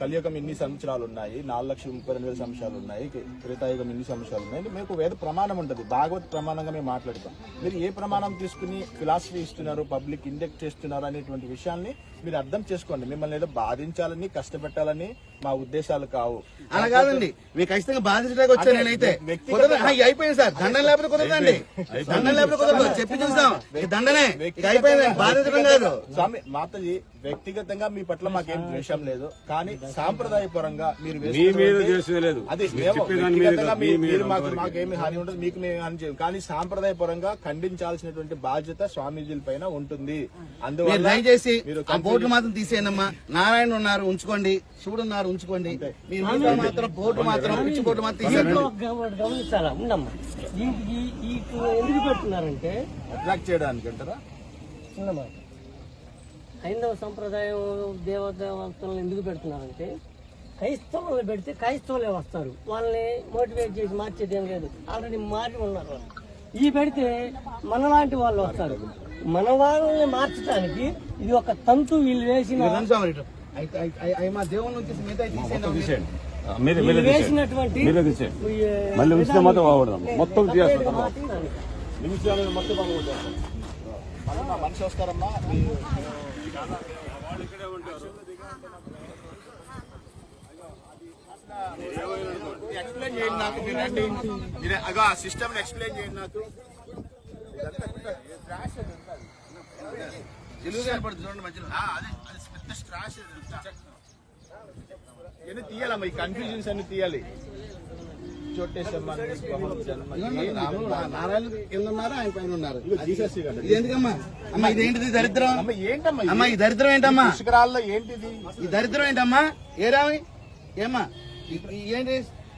కలియుగం ఇన్ని సంవత్సరాలు ఉన్నాయి నాలుగు లక్షల ముప్పై రెండు వేల సంవత్సరాలు ఉన్నాయి త్రేతాయుగం ఇన్ని సంవత్సరాలు ఉన్నాయి. మీకు వేద ప్రమాణం ఉంటుంది భాగవత్ ప్రమాణంగా మేము మాట్లాడతాం. మీరు ఏ ప్రమాణం తీసుకుని ఫిలాసఫీ ఇస్తున్నారు పబ్లిక్ ఇండెక్ట్ చేస్తున్నారు అనేటువంటి విషయాన్ని మీరు అర్థం చేసుకోండి. మిమ్మల్ని ఏదో బాధించాలని కష్టపెట్టాలని మా ఉద్దేశాలు కావు. అలా కాదండి. మీకు ఖచ్చితంగా బాధించడానికి వచ్చాను నేనైతే. అయిపోయింది సార్. దండం లేకపోతే కుదరదండి. దండం లేకపోతే కుదరదు. చెప్పి చూసాం ఈ దండనే. అయిపోయింది. బాధించడం కాదు. స్వామి మాతజీ వ్యక్తిగతంగా మీ పట్ల మాకేం ద్వేషం లేదు. కానీ సాంప్రదాయ పరంగా మీరు మీ వేసుకున్నటువంటి- మీద చేసేది లేదు. అది మీరు మేము చెప్పేదాని మీద వ్యక్తిగతంగా మీ మీ- మీద మీరు మాకు అంతవరకే. మాకేమి హాని ఉండదు. మీకు మేము హాని చేయం కానీ సాంప్రదాయ పరంగా ఖండించాల్సినటువంటి బాధ్యత స్వామీజీల పైన ఉంటుంది. అందువల్ల దయచేసి మీరు బోర్డు మాత్రం తీసేయనమ్మా. నారాయణ ఉన్నారు ఉంచుకోండి. శివుడు ఉన్నారు ఉంచుకోండి. మీరు మిగతా మాత్రం బోర్డు మాత్రం పిచ్చి బోర్డు మాత్రం తీసేయండి. గమనించాలా? ఉండమ్మా ఎందుకు పెడుతున్నారంటే అట్రాక్ట్ చేయడానికి అంటారా? హైందవ సంప్రదాయం దేవదేవతలను ఎందుకు పెడుతున్నారంటే క్రైస్తవులను పెడితే క్రైస్తవులే వస్తారు. వాళ్ళని మోటివేట్ చేసి మార్చేది ఏం లేదు. ఆల్రెడీ మారి ఉన్నారు వాళ్ళు. ఈ పెడితే మనలాంటి వాళ్ళు వస్తారు. మన వాళ్ళని మార్చడానికి ఇది ఒక తంతు వీళ్ళు వేసిన వీళ్ళు వేసినటువంటి మళ్ళీ ఉంచితే బాగుపడదాం మొత్తం నిమిషాలు మనిషి వస్తారమ్మా. ఎక్స్ప్లెయిన్ చేయండి నాకు మీరు అగో ఆ సిస్టమ్ ఎక్స్ప్లెయిన్ చేయండి నాకు. ఇవన్నీ తీయాలమ్మా ఈ కన్ఫ్యూజన్స్ అన్ని తీయాలి. చోటేశమ్మ నారాయణ కింద ఉన్నారు ఆయన పైన ఉన్నారు. ఎందుకమ్మా? అమ్మా ఇదేంటిది దరిద్రం? అమ్మ ఏంటమ్మా? అమ్మా ఈ దరిద్రం ఏంటమ్మా? పుష్కరాల్లో ఏంటిది? ఈ దరిద్రం ఏంటమ్మా? ఏరామి ఏమ్మా? ఏంటి?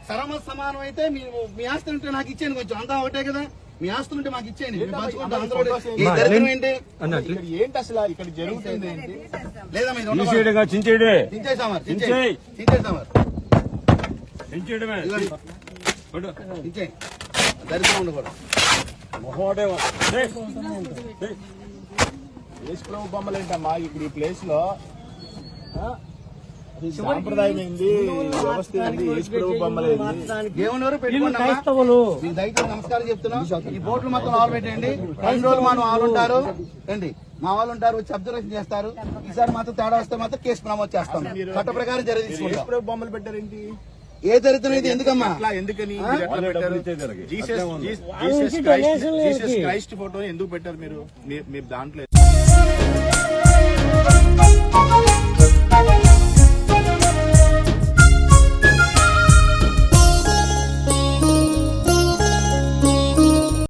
సరమ సమానం అయితే మీ ఆస్తి ఉంటే నాకు ఇచ్చేయండి కొంచెం. అంతా ఒకటే కదా? మీ ఆస్తులు ఉంటే మాకు ఇచ్చేయండి. ఏంటి? ఇక్కడ ఏంటి అసలు ఇక్కడ జరుగుతుంది ఏంటి. తీసేయడగా చించేయడే. దించేసామారు దించేయ్. దించేసామారు చించేయడమే. కొడు. దించేయి దరిద్రం ఉండకూడదు. ఏయ్. యేసు ప్రభు బొమ్మలు ఏంటమ్మా ఇప్పుడు ఈ ప్లేస్లో సాంప్రదాయం ఏంది వ్యవస్థ ఏంది దేవుని నమస్కారం చెప్తున్నాం. ఈ బోట్లు మొత్తం ఆలు పెట్టండి. రెండు రోజులు మా వాళ్ళు ఉంటారు. రండి మా వాళ్ళు ఉంటారు వచ్చి అబ్జర్వేషన్ చేస్తారు. ఈసారి మాత్రం తేడా వస్తే మాత్రం కేసు నమోదు చేస్తాం. చట్ట ప్రకారం యేసు తీసుకుంటాం బొమ్మలు పెట్టారేంటి? ఏ దరిద్రం ఇది ఎందుకమ్మా? ఎందుకని. జీసస్ క్రైస్ట్ ఫోటోని ఎందుకు పెట్టారు మీరు? మీ- మీరు దాంట్లో